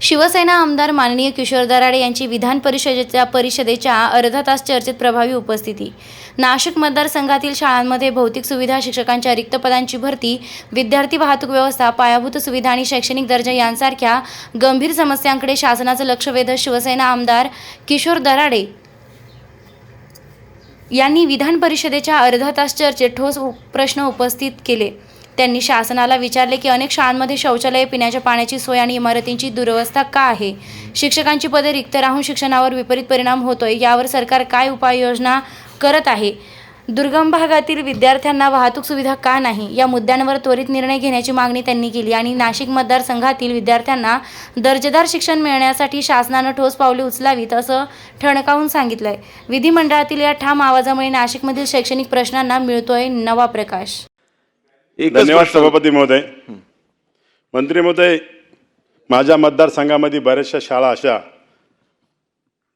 शिवसेना आमदार माननीय किशोर दराडे यांची विधान परिषदेच्या परिषदेच्या अर्धा तास चर्चेत प्रभावी उपस्थिती. नाशिक मतदारसंघातील शाळांमध्ये भौतिक सुविधा शिक्षकांच्या रिक्त पदांची भरती विद्यार्थी वाहतूक व्यवस्था पायाभूत सुविधा आणि शैक्षणिक दर्जा यांसारख्या गंभीर समस्यांकडे शासनाचं लक्ष वेधत शिवसेना आमदार किशोर दराडे यांनी विधान परिषदेच्या अर्धा तास चर्चेत ठोस प्रश्न उपस्थित केले. त्यांनी शासनाला विचारले की अनेक शाळांमध्ये शौचालये पिण्याच्या पाण्याची सोय आणि इमारतींची दुरवस्था का आहे? शिक्षकांची पदे रिक्त राहून शिक्षणावर विपरीत परिणाम होतोय. यावर सरकार काय उपाययोजना करत आहे? दुर्गम भागातील विद्यार्थ्यांना वाहतूक सुविधा का नाही? या मुद्द्यांवर त्वरित निर्णय घेण्याची मागणी त्यांनी केली आणि नाशिक मतदारसंघातील विद्यार्थ्यांना दर्जेदार शिक्षण मिळण्यासाठी शासनानं ठोस पावले उचलावीत असं ठणकावून सांगितलंय. विधिमंडळातील या ठाम आवाजामुळे नाशिकमधील शैक्षणिक प्रश्नांना मिळतोय नवा प्रकाश. धन्यवाद सभापती महोदय. मंत्री महोदय माझ्या मतदारसंघामध्ये बऱ्याचशा शाळा अशा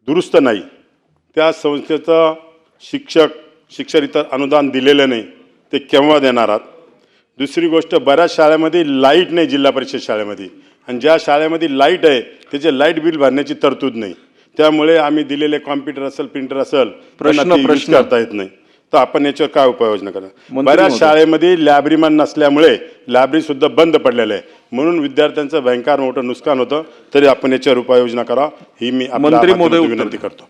दुरुस्त नाही. त्या संस्थेचं शिक्षक शिक्षक इतर अनुदान दिलेलं नाही. ते केव्हा देणार आहात? दुसरी गोष्ट बऱ्याच शाळेमध्ये लाइट नाही जिल्हा परिषद शाळेमध्ये. आणि ज्या शाळेमध्ये लाइट आहे त्याचे लाइट बिल भरण्याची तरतूद नाही. त्यामुळे आम्ही दिलेले कॉम्प्युटर असेल प्रिंटर असेल प्रश्न- प्रश्न. करता येत नाही. तर आपण याच्यावर काय उपाययोजना करा मंत्री बऱ्याच. शाळेमध्ये लॅब्रीमन नसल्यामुळे लायब्ररी सुद्धा बंद पडलेलं आहे म्हणून विद्यार्थ्यांचं भयंकर मोठं नुकसान होतं तरी आपण याच्यावर उपाययोजना करा ही मी मंत्री विनंती. करतो